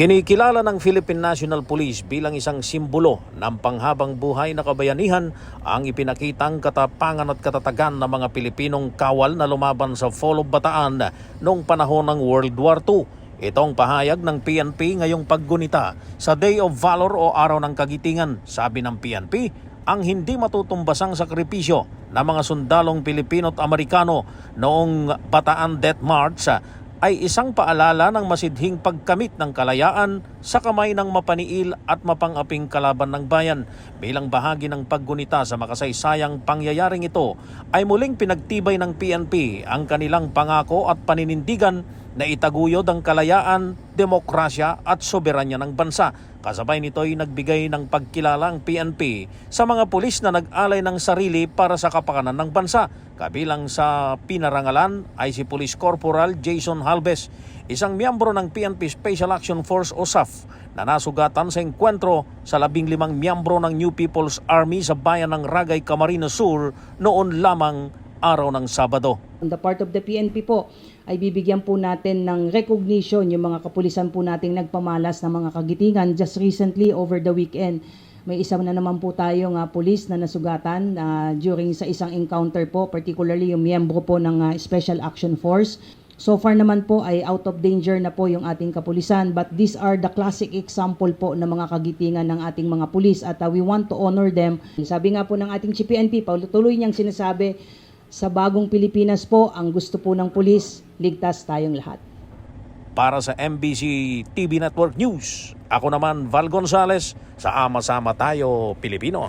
Kinikilala ng Philippine National Police bilang isang simbolo ng panghabang buhay na kabayanihan ang ipinakitang katapangan at katatagan ng mga Pilipinong kawal na lumaban sa Fall of Bataan noong panahon ng World War II. Itong pahayag ng PNP ngayong paggunita sa Day of Valor o Araw ng Kagitingan. Sabi ng PNP, ang hindi matutumbasang sakripisyo ng mga sundalong Pilipino at Amerikano noong Bataan Death March ay isang paalala ng masidhing pagkamit ng kalayaan sa kamay ng mapaniil at mapangaping kalaban ng bayan. Bilang bahagi ng paggunita sa makasaysayang pangyayaring ito, ay muling pinagtibay ng PNP ang kanilang pangako at paninindigan na itaguyod ang kalayaan, demokrasya at soberanya ng bansa. Kasabay nito ay nagbigay ng pagkilala ang PNP sa mga pulis na nag-alay ng sarili para sa kapakanan ng bansa. Kabilang sa pinarangalan ay si Police Corporal Jason Halbes, isang miyembro ng PNP Special Action Force o SAF na nasugatan sa engkwentro sa labing limang miyembro ng New People's Army sa bayan ng Ragay, Camarines Sur noon lamang araw ng Sabado. On the part of the PNP po, ay bibigyan po natin ng recognition yung mga kapulisan po nating nagpamalas ng mga kagitingan. Just recently, over the weekend, may isa na naman po tayong uh, pulis na nasugatan ah, during sa isang encounter po, particularly yung miyembro po ng ah, Special Action Force. So far naman po ay out of danger na po yung ating kapulisan but these are the classic example po ng mga kagitingan ng ating mga pulis at ah, we want to honor them. Sabi nga po ng ating CPNP, tuloy niyang sinasabi, sa bagong Pilipinas po, ang gusto po ng pulis, ligtas tayong lahat. Para sa MBC TV Network News, ako naman Val Gonzales sa Ama Sama Tayo Pilipino.